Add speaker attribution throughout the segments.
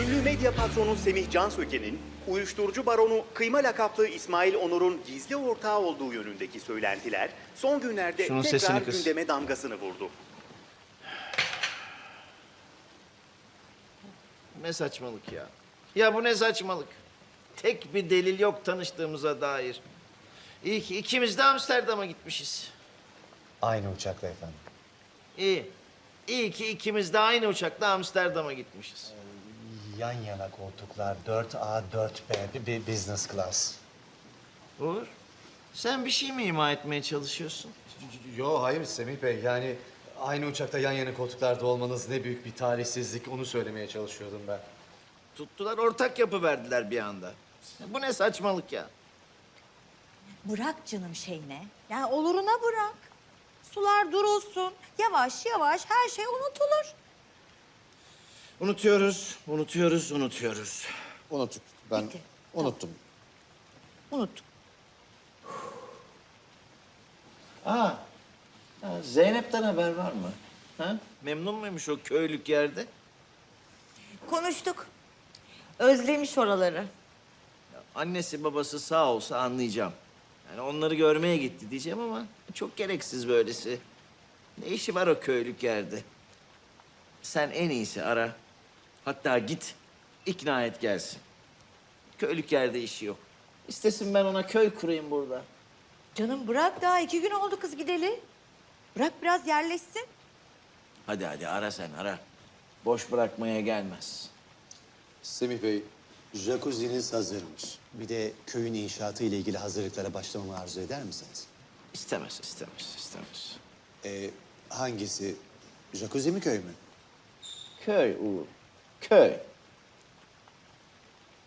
Speaker 1: Ünlü medya patronu Semih Cansöke'nin uyuşturucu baronu Kıyma lakaplı İsmail Onur'un gizli ortağı olduğu yönündeki söylentiler son günlerde
Speaker 2: Şunun
Speaker 1: tekrar
Speaker 2: sesini kıs.
Speaker 1: gündeme damgasını vurdu.
Speaker 2: Ne saçmalık ya. Ya bu ne saçmalık. Tek bir delil yok tanıştığımıza dair. İyi ki ikimiz de Amsterdam'a gitmişiz.
Speaker 3: Aynı uçakla efendim.
Speaker 2: İyi. İyi ki ikimiz de aynı uçakla Amsterdam'a gitmişiz.
Speaker 3: Yan yana koltuklar 4A 4B bir, bir business class.
Speaker 2: Uğur, sen bir şey mi ima etmeye çalışıyorsun?
Speaker 3: Yo hayır Semih Bey yani aynı uçakta yan yana koltuklarda olmanız ne büyük bir talihsizlik onu söylemeye çalışıyordum ben.
Speaker 2: Tuttular ortak yapı verdiler bir anda. Bu ne saçmalık ya?
Speaker 4: Bırak canım şeyine. Yani oluruna bırak. Sular durulsun. Yavaş yavaş her şey unutulur.
Speaker 2: Unutuyoruz, unutuyoruz, unutuyoruz.
Speaker 5: Unuttuk. Ben
Speaker 4: Bitti.
Speaker 5: unuttum.
Speaker 4: Unuttuk.
Speaker 2: Aa, ha, Zeynep'ten haber var mı? Ha? Memnun muymuş o köylük yerde?
Speaker 4: Konuştuk. Özlemiş oraları.
Speaker 2: Annesi babası sağ olsa anlayacağım. Yani onları görmeye gitti diyeceğim ama çok gereksiz böylesi. Ne işi var o köylük yerde? Sen en iyisi ara. Hatta git, ikna et gelsin. Köylük yerde işi yok. İstesin ben ona köy kurayım burada.
Speaker 4: Canım bırak daha iki gün oldu kız gideli. Bırak biraz yerleşsin.
Speaker 2: Hadi hadi ara sen ara. Boş bırakmaya gelmez.
Speaker 5: Semih Bey, jacuzzi'niz hazırmış. Bir de köyün inşaatı ile ilgili hazırlıklara başlamamı arzu eder misiniz?
Speaker 2: İstemez, istemez, istemez.
Speaker 5: Ee, hangisi? Jacuzzi mi köy mü?
Speaker 2: Köy Uğur, köy.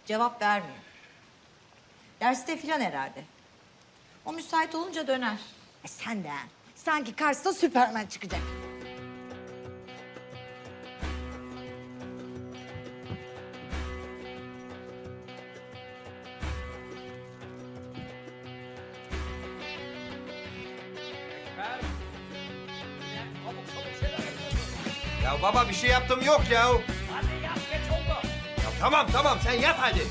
Speaker 4: Cevap vermiyor. Derste filan herhalde. O müsait olunca döner. E sen de ha. Sanki karşısına Süperman çıkacak.
Speaker 6: Ya baba bir şey yaptım yok ya. Tamam tamam sen yat hadi.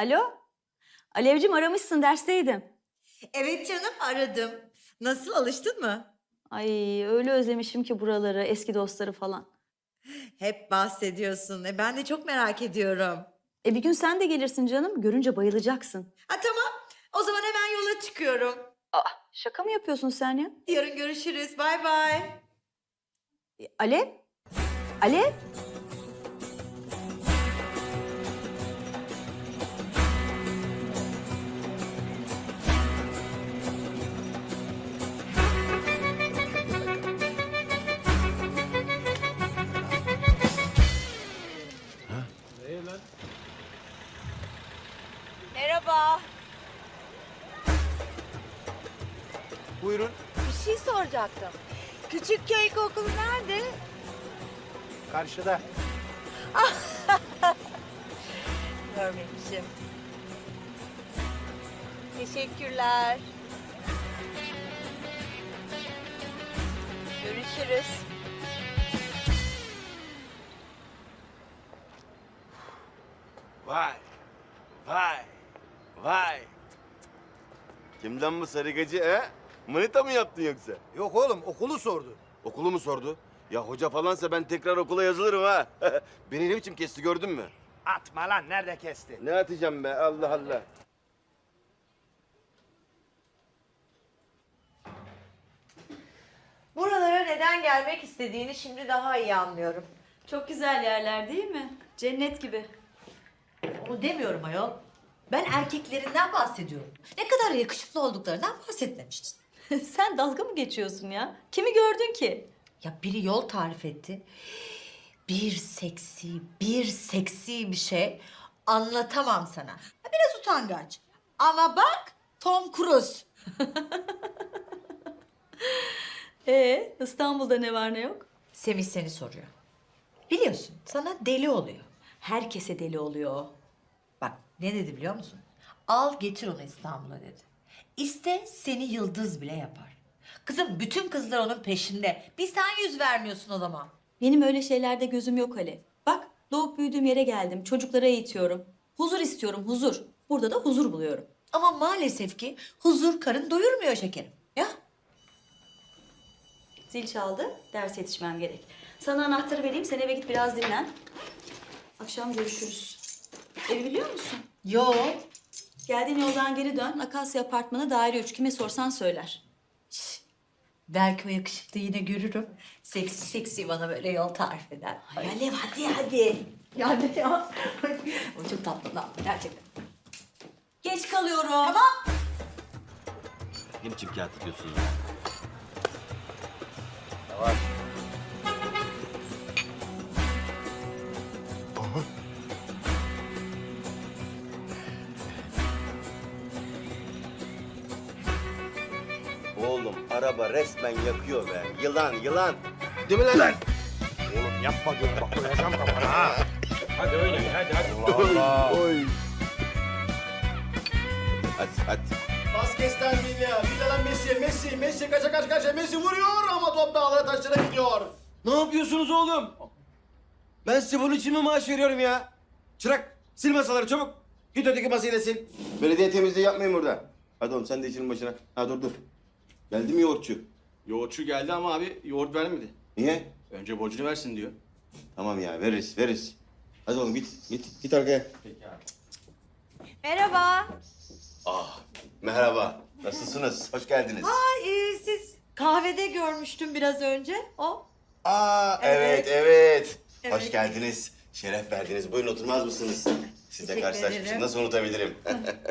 Speaker 7: Alo? Alevcim aramışsın dersteydim.
Speaker 4: Evet canım aradım. Nasıl alıştın mı?
Speaker 7: Ay öyle özlemişim ki buraları, eski dostları falan.
Speaker 4: Hep bahsediyorsun. E, ben de çok merak ediyorum.
Speaker 7: E bir gün sen de gelirsin canım. Görünce bayılacaksın.
Speaker 4: Ha tamam. O zaman hemen yola çıkıyorum.
Speaker 7: Aa, şaka mı yapıyorsun sen ya?
Speaker 4: Yarın görüşürüz. Bay bay.
Speaker 7: E, Alev? Alev?
Speaker 4: Soracaktım. Küçük köy okulu nerede?
Speaker 6: Karşıda.
Speaker 4: Görmemişim. Teşekkürler. Görüşürüz.
Speaker 8: Vay, vay, vay. Kimden bu sarıgacı he? Manita mı yaptın yoksa?
Speaker 6: Yok oğlum okulu sordu.
Speaker 8: Okulu mu sordu? Ya hoca falansa ben tekrar okula yazılırım ha. Beni ne biçim kesti gördün mü?
Speaker 6: Atma lan nerede kesti?
Speaker 8: Ne atacağım be Allah Allah.
Speaker 4: Buralara neden gelmek istediğini şimdi daha iyi anlıyorum.
Speaker 7: Çok güzel yerler değil mi? Cennet gibi.
Speaker 4: Onu demiyorum ayol. Ben erkeklerinden bahsediyorum. Ne kadar yakışıklı olduklarından bahsetmemiştin.
Speaker 7: sen dalga mı geçiyorsun ya? Kimi gördün ki?
Speaker 4: Ya biri yol tarif etti. Bir seksi, bir seksi bir şey. anlatamam sana. Biraz utangaç. Ama bak Tom Cruise.
Speaker 7: Ee, İstanbul'da ne var ne yok?
Speaker 4: Semih seni soruyor. Biliyorsun sana deli oluyor.
Speaker 7: Herkese deli oluyor.
Speaker 4: Bak ne dedi biliyor musun? Al getir onu İstanbul'a dedi. İste seni yıldız bile yapar. Kızım bütün kızlar onun peşinde. Bir sen yüz vermiyorsun o zaman.
Speaker 7: Benim öyle şeylerde gözüm yok Ali. Bak doğup büyüdüğüm yere geldim. Çocuklara eğitiyorum. Huzur istiyorum huzur. Burada da huzur buluyorum.
Speaker 4: Ama maalesef ki huzur karın doyurmuyor şekerim. Ya
Speaker 7: Zil çaldı. Ders yetişmem gerek. Sana anahtarı vereyim. Sen eve git biraz dinlen. Akşam görüşürüz. Evi biliyor musun?
Speaker 4: Yo.
Speaker 7: Geldiğin yoldan geri dön. Akasya Apartmanı daire 3. Kime sorsan söyler.
Speaker 4: Belki o yakışıklı yine görürüm. Seksi seksi bana böyle yol tarif eder. Ay Alev hadi hadi. Ya ne ya? o çok tatlı lan gerçekten.
Speaker 7: Geç kalıyorum.
Speaker 4: Tamam.
Speaker 8: Ne biçim kağıt atıyorsun ya? Araba resmen yakıyor be. Yılan yılan. Değil mi lan? Oğlum yapma diyorum bak koyacağım kafana ha.
Speaker 6: Hadi öyle hadi hadi.
Speaker 8: Allah. Oy. Hadi hadi.
Speaker 9: Vazgeçten Villa. Villa'dan Messi. Messi. Messi kaça kaç kaça. Messi vuruyor ama top dağlara taşlara gidiyor.
Speaker 8: Ne yapıyorsunuz oğlum? Ben size bunun için mi maaş veriyorum ya? Çırak sil masaları çabuk. Git öteki masayı da sil. Belediye temizliği yapmayın burada. Hadi oğlum sen de işinin başına. Ha dur dur. Geldi mi yoğurtçu?
Speaker 9: Yoğurtçu geldi ama abi yoğurt vermedi.
Speaker 8: Niye?
Speaker 9: Önce borcunu versin diyor.
Speaker 8: Tamam ya veririz veririz. Hadi oğlum git git git arkaya.
Speaker 4: Merhaba.
Speaker 8: Ah merhaba. Nasılsınız? Hoş geldiniz.
Speaker 4: Ay e, siz kahvede görmüştüm biraz önce. O.
Speaker 8: Aa
Speaker 4: Evet.
Speaker 8: evet evet. Hoş
Speaker 4: Evet.
Speaker 8: geldiniz. Şeref verdiniz. Buyurun oturmaz mısınız? Sizle
Speaker 4: Teşekkür
Speaker 8: karşılaşmışım.
Speaker 4: ederim.
Speaker 8: Nasıl unutabilirim?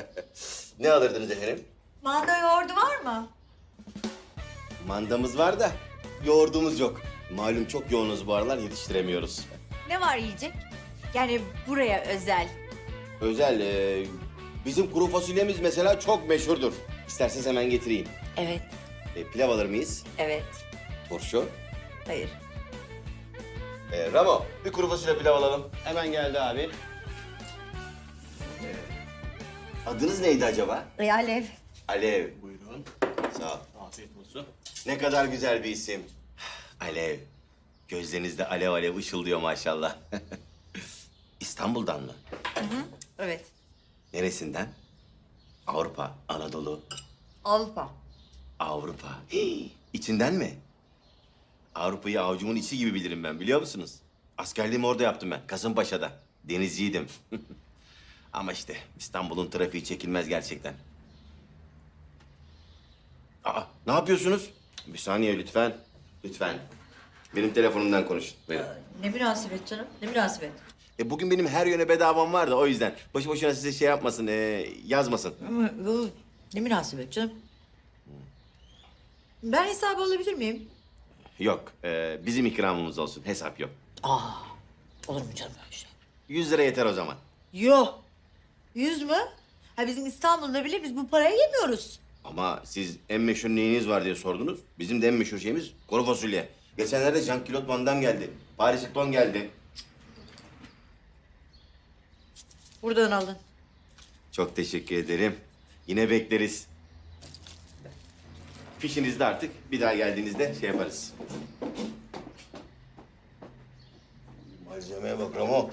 Speaker 8: ne alırdınız efendim?
Speaker 4: Manda yoğurdu var mı?
Speaker 8: Mandamız var da yoğurdumuz yok. Malum çok yoğunuz bu aralar yetiştiremiyoruz.
Speaker 4: Ne var yiyecek? Yani buraya özel.
Speaker 8: Özel e, bizim kuru fasulyemiz mesela çok meşhurdur. İsterseniz hemen getireyim.
Speaker 4: Evet,
Speaker 8: E, pilav alır mıyız?
Speaker 4: evet.
Speaker 8: Turşu.
Speaker 4: Hayır.
Speaker 8: E, Ramo bir kuru fasulye pilav alalım. Hemen geldi abi. E, adınız neydi acaba?
Speaker 4: E, Alev.
Speaker 8: Alev.
Speaker 9: Buyurun.
Speaker 8: Sağ ol.
Speaker 9: Olsun.
Speaker 8: Ne kadar güzel bir isim. Alev. Gözlerinizde alev alev ışıldıyor maşallah. İstanbul'dan mı?
Speaker 4: Evet.
Speaker 8: Neresinden? Avrupa, Anadolu,
Speaker 4: Avrupa.
Speaker 8: Avrupa. Hii, İçinden mi? Avrupa'yı avucumun içi gibi bilirim ben biliyor musunuz? Askerliğimi orada yaptım ben, Kasımpaşa'da. Denizciydim. Ama işte İstanbul'un trafiği çekilmez gerçekten. Aa, ne yapıyorsunuz? Bir saniye lütfen. Lütfen. Benim telefonumdan konuşun. Buyurun.
Speaker 4: Ne münasebet canım, ne münasebet.
Speaker 8: E, bugün benim her yöne bedavam var da o yüzden. Boşu boşuna size şey yapmasın, e, yazmasın.
Speaker 4: Ne münasebet canım. Ben hesabı alabilir miyim?
Speaker 8: Yok, e, bizim ikramımız olsun. Hesap yok.
Speaker 4: Aa, olur mu canım öyle şey?
Speaker 8: 100 lira yeter o zaman.
Speaker 4: Yok. Yüz mü? Ha bizim İstanbul'da bile biz bu parayı yemiyoruz.
Speaker 8: Ama siz en meşhur neyiniz var diye sordunuz. Bizim de en meşhur şeyimiz kuru fasulye. Geçenlerde Jean-Claude Van Damme geldi. Paris Hilton geldi.
Speaker 4: Buradan alın.
Speaker 8: Çok teşekkür ederim. Yine bekleriz. Fişinizde artık bir daha geldiğinizde şey yaparız. Malzemeye bak Ramo.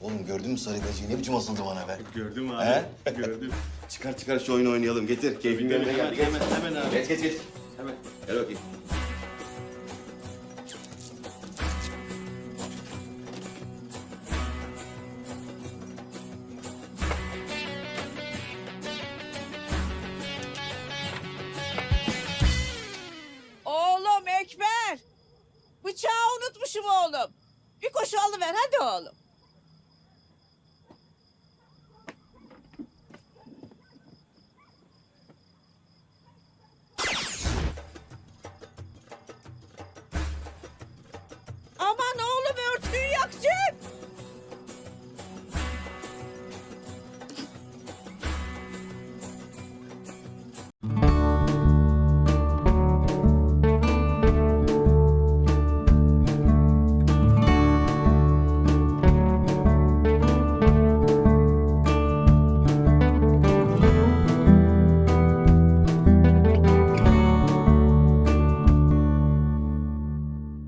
Speaker 8: Oğlum gördün mü sarıkacıyı? Ne biçim asıldı bana be?
Speaker 9: Gördüm
Speaker 8: He? Gördüm. Çıkar çıkar şu oyunu oynayalım. Getir. Keyfin yerine geldi. Geç.
Speaker 9: Hemen hemen abi.
Speaker 8: Geç geç geç.
Speaker 9: Hemen.
Speaker 8: Gel bakayım.